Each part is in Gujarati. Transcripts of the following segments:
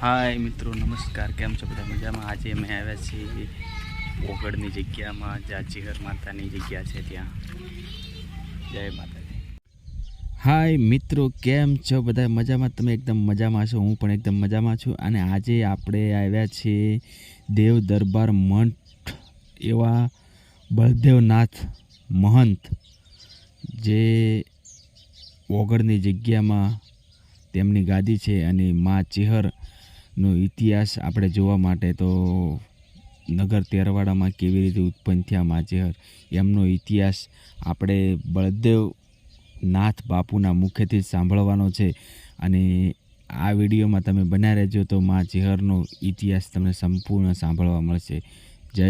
હાય મિત્રો, નમસ્કાર. કેમ છો બધા? મજામાં? આજે અમે આવ્યા છીએ ઓગળની જગ્યામાં જ્યાં ચિહર માતાની જગ્યા છે ત્યાં. જય માતાજી. હાય મિત્રો, કેમ છો બધા? મજામાં? તમે એકદમ મજામાં છો? હું પણ એકદમ મજામાં છું. અને આજે આપણે આવ્યા છીએ દેવ દરબાર મઠ એવા બળદેવનાથ મહંત, જે ઓગળની જગ્યામાં તેમની ગાદી છે અને મા ચિહરનો ઇતિહાસ આપણે જોવા માટે તો નગર તેરવાડામાં કેવી રીતે ઉત્પન્ન થયા, માજેહર? એમનો ઇતિહાસ આપણે બળદેવ નાથ બાપુના મુખેથી સાંભળવાનો છે અને આ વિડીયોમાં તમે બન્યા રહેજો તો મા ચેહરનો ઇતિહાસ તમને સંપૂર્ણ સાંભળવા મળશે. જય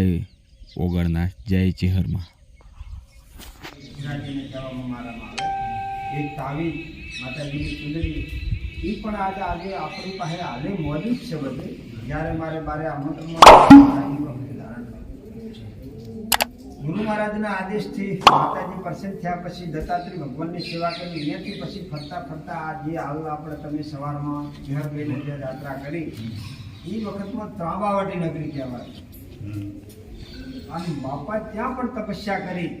ઓગણનાથ, જય ચેહરમાં ગુજરાતીને ચુંદડી એ પણ આજે આજે આપણી પાસે હાલે મોજૂદ છે બધે. જ્યારે મારે બારે આમંત્રણમાં ગુરુ મહારાજના આદેશથી માતાજી પ્રસન્ન થયા પછી દત્તાત્રી ભગવાનની સેવા કરી. અહીંયાથી પછી ફરતા ફરતા આ જે હાલ આપણે તમે સવારમાં ચહેરભાઈને જે યાત્રા કરી એ વખતમાં ત્રાંબાવાટી નગરી કહેવાય. અને બાપા ત્યાં પણ તપસ્યા કરી.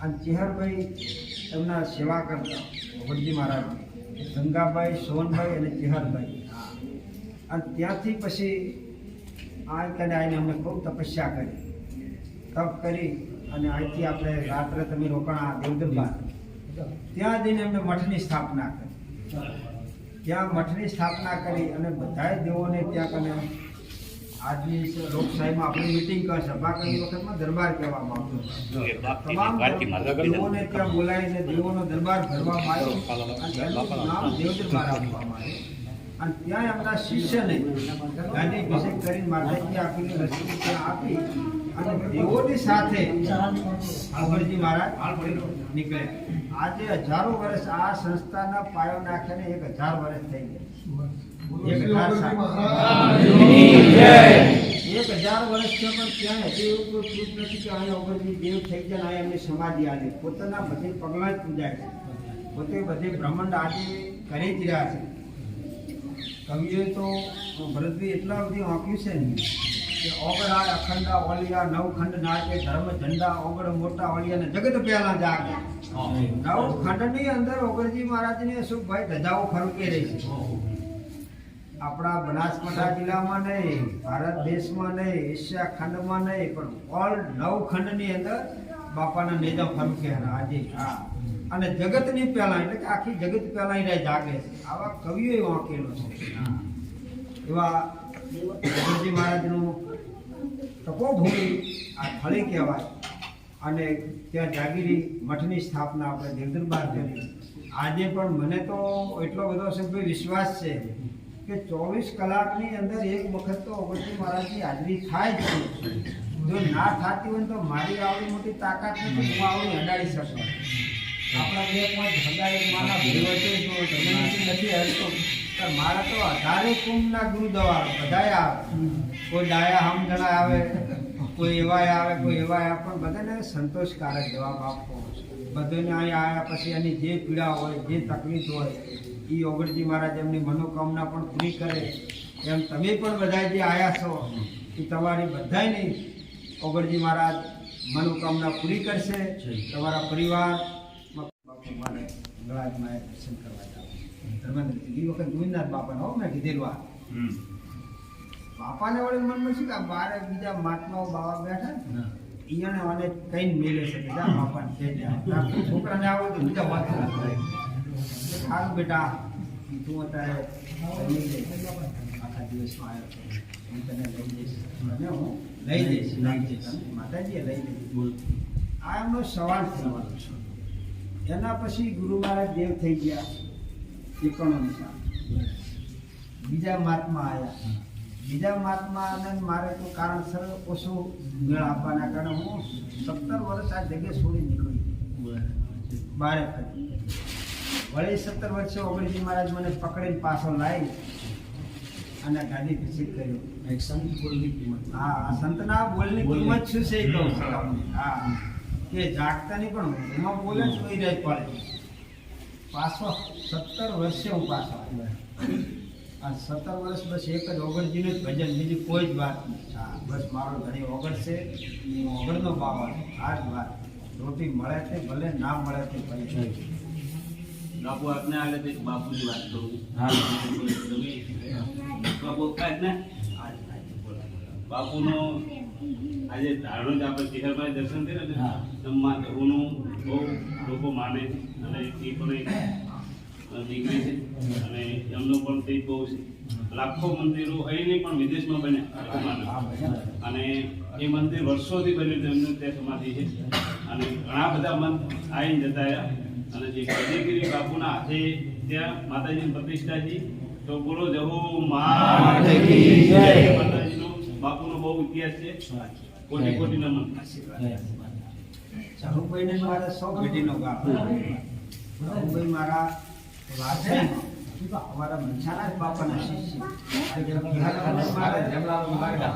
અને ચેહરભાઈ એમના સેવા કરતા ભગવતજી મહારાજ ગંગાભાઈ, સોનભાઈ અને ચેહરભાઈ. અને ત્યાંથી પછી આ તને આવીને અમને ખૂબ તપસ્યા કરી. તપ કરી અને અહીંથી આપણે રાત્રે તમે રોકાણા દેવદરબાર ત્યાં જઈને અમે મઠની સ્થાપના કરી. ત્યાં મઠની સ્થાપના કરી અને બધાય દેવોને ત્યાં કને આજની લોકશાહીમાં આપણી મિટિંગ સભા કરી વખતમાં દરબાર કહેવામાં આવતો તમામ દેવોને ત્યાં બોલાવીને દેવોનો દરબાર ભરવામાં આવ્યો. નામ દેવ દરબાર આપવામાં આવ્યું. અને ત્યાં એમના શિષ્યને ગાદી અભિષેક કરીને માતાજી આપીને રસી ત્યાં આપી અને દેવોની સાથે અમરજી મહારાજ નીકળ્યા. આજે હજારો વર્ષ આ સંસ્થાના પાયો નાખીને એક હજાર વર્ષ થઈ ગયા. એક હજાર. એક હજાર વર્ષ છે પણ ત્યાં હજી એવું કોઈ પ્રૂફ નથી કે અહીંયા ઓગણજી દેવ થઈ ગયા ને એમને સમાધિ આજે પોતાના બધે પગલાં જ પૂજાય છે. પોતે બધે બ્રહ્માંડ આજે કરી જ રહ્યા છે. કવિએ તો ભરતભાઈ એટલા બધી વાંક્યું છે ને કે ઓગળા અખંડા ઓલિયા નવખંડ નાચે ધર્મ ઝંડા ઓગળ મોટા ઓલિયા ને જગત પહેલા જાગે. નવ ખંડની અંદર ઓગળજી મહારાજની અશોકભાઈ ધજાઓ ફરકે રહી છે. આપણા બનાસકાંઠા જિલ્લામાં નહીં, ભારત દેશમાં નહીં, એશિયા ખંડમાં નહીં, પણ ઓલ નવ ખંડની અંદર બાપાના નેજા ફરકે આજે હા. અને જગતની પહેલા, એટલે કે આખી જગત પહેલા એને જાગે છે. આવા કવિઓએ વાંકેલો છે. એવા ગુરુજી મહારાજનું તપોભૂમિ આ થળી કહેવાય. અને ત્યાં જાગીરી મઠની સ્થાપના આપણે દેવદરબાર કરી. આજે પણ મને તો એટલો બધો સભ્ય વિશ્વાસ છે. કે ચોવીસ કલાકની અંદર એક વખત તો અગત્ય મહારાજની હાજરી થાય જ જો ના થતી હોય તો મારી આવડી મોટી તાકાત નથી, હું આવડી હડાડી શકું આપણા બે પાંચ હજાર માના ભેગો છે તો તમે નથી હરતો. પણ મારા તો અઢારે કુંભના ગુરુ દવા બધાય આવે. કોઈ ડાયા હમજણા આવે, કોઈ એવાય આવે, કોઈ એવાય આવે. પણ બધાને સંતોષકારક જવાબ આપવો. બધાને અહીંયા આવ્યા પછી એની જે પીડા હોય, જે તકલીફ હોય એ ઓગણજી મહારાજ એમની મનોકામના પણ પૂરી કરે. એમ તમે પણ બધા જે આવ્યા છો એ તમારી બધાની ઓગણજી મહારાજ મનોકામના પૂરી કરશે. તમારા પરિવાર મારે દર્શન કરવા જાવ ધર્મેન્દ્ર એ વખત ગોવિંદનાથ બાપાને હો મેં કીધેલું આ. બાપાને વળી મનમાં શું કે મારે બારે બીજા મહાત્માઓ બાવા બેઠા ને ઈયાને મને કઈ મેલે છે કે જા બાપાને છોકરાને આવો તો બીજા વાત કરે સારું બેટા તું અત્યારે. આખા દિવસમાં આવ્યો છો. હું તને લઈ જઈશ. અને હું? લઈ જઈશ લઈ જઈશ. માતાજીએ લઈ જઈશ આ એમનો સવાલ થવાનો છે. એના પછી ગુરુ મહારાજ દેવ થઈ ગયા. સાલ બીજા મહાત્મા આવ્યા. બીજા મહાત્માને મારે તો કારણસર ઓછો મેળ આપવાના કારણે હું સત્તર વર્ષ આ જગ્યા છોડી નીકળી બારે ફરી વળી સત્તર વર્ષે ઓગણીસી મહારાજ મને પકડીને પાછો લાવી અને ગાદી ભીષિત કર્યો. હા આ સંતના બોલની કિંમત શું છે કહું છું હા કે જાગતાની પણ એમાં બોલે જ કોઈ રહી પડે પાછો સત્તર વર્ષે હું પાછો આવ્યો. આ સત્તર વર્ષ બસ એક જ ઓગણજીનું જ ભજન. બીજી કોઈ જ વાત નહીં. હા બસ મારો ધણી ઓગણ છે હું ઓગણનો બાવા આ જ વાત. રોટી મળે તે ભલે ના મળે તે ભલે બાપુ આપને આગળ એક બાપુની વાત કરું. બાપુ બાપુનો આજે ધારણો જ આપણે શિખરભાઈ દર્શન કર્યા ને. એમાં બહુ લોકો માને અને એ પણ એક દીકરી છે. અને એમનો પણ તે બહુ છે. લાખો મંદિરો અહીં નહીં પણ વિદેશમાં બન્યા. અને એ મંદિર વર્ષોથી બન્યું એમનું ત્યાં સમાધિ છે. અને ઘણા બધા મન આવીને જતા રહ્યા અને જે ગજેગીરી બાપુના હાથે ત્યાં માતાજીની પ્રતિષ્ઠા છે તો બોલો જહો માત માતાજીનો બાપુનો બહુ ઇતિહાસ છે. કોટી કોટી નમન. ચારુભાઈને મારા સો બેટીનો ગામ ચારુભાઈ મારા વારસાઈ અમારા મનસાના બાપાના શિષ્ય.